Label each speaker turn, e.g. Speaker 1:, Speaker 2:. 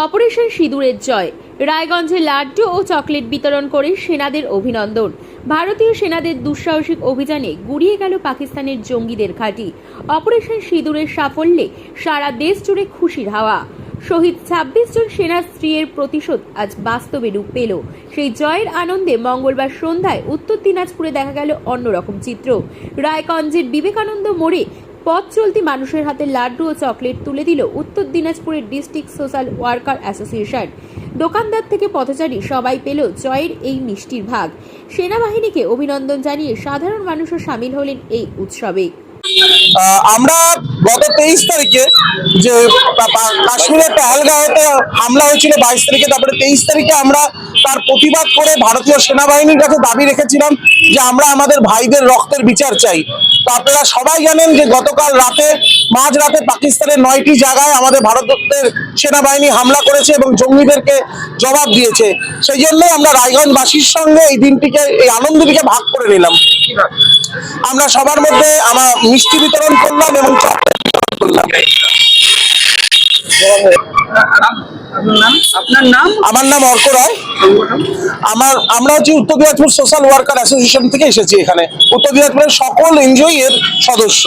Speaker 1: Operation সিঁদুরের জয়। রায়গঞ্জে লাড্ডু ও chocolate বিতরণ করে সেনাদের অভিনন্দন। ভারতীয় সেনাদের দুঃসাহসিক অভিযানে গুড়িয়ে গেল পাকিস্তানের জঙ্গিদের ঘাঁটি। অপারেশন সিঁদুরের সাফল্যে সারা দেশ জুড়ে খুশির হাওয়া। শহীদ ছাব্বিশ জন সেনার স্ত্রীর প্রতিশোধ আজ বাস্তবে রূপ পেল। সেই জয়ের আনন্দে মঙ্গলবার সন্ধ্যায় উত্তর দিনাজপুরে দেখা গেল অন্যরকম চিত্র। রায়গঞ্জের বিবেকানন্দ মোড়ে পথ চলতি মানুষের হাতে লাড্ডু ও চকলেট তুলে দিল উত্তর দিনাজপুরের ডিস্ট্রিক্ট সোশ্যাল ওয়ার্কার অ্যাসোসিয়েশন। দোকানদার থেকে পথচারী সবাই পেল জয়ের এই মিষ্টির ভাগ। সেনাবাহিনীকে অভিনন্দন জানিয়ে সাধারণ মানুষও সামিল হলেন এই উৎসবে।
Speaker 2: আমরা গত তেইশ তারিখে যে কাশ্মীরের পেহেলগাঁওতে হামলা হয়েছিল বাইশ তারিখে, তারপরে তেইশ তারিখে আমরা তার প্রতিবাদ করে ভারতীয় সেনাবাহিনীর কাছে দাবি রেখেছিলাম যে আমরা আমাদের ভাইদের রক্তের বিচার চাই। তো আপনারা সবাই জানেন যে গতকাল রাতে মাঝ রাতে পাকিস্তানের নয়টি জায়গায় আমাদের ভারতের সেনাবাহিনী হামলা করেছে এবং জঙ্গিদেরকে জবাব দিয়েছে। সেই জন্যই আমরা রায়গঞ্জবাসীর সঙ্গে এই দিনটিকে, এই আনন্দটিকে ভাগ করে নিলাম। আমরা সবার মধ্যে আমার মিষ্টি বিতরণ করলাম এবং চকলেট বিতরণ করলাম।
Speaker 3: আপনার নাম?
Speaker 2: আমার নাম অর্ক রায়। আমার, আমরা হচ্ছে উত্তর দিনাজপুর সোশ্যাল ওয়ার্কার অ্যাসোসিয়েশন থেকে এসেছি এখানে। উত্তর দিনাজপুরের সকল এনজিও এর সদস্য।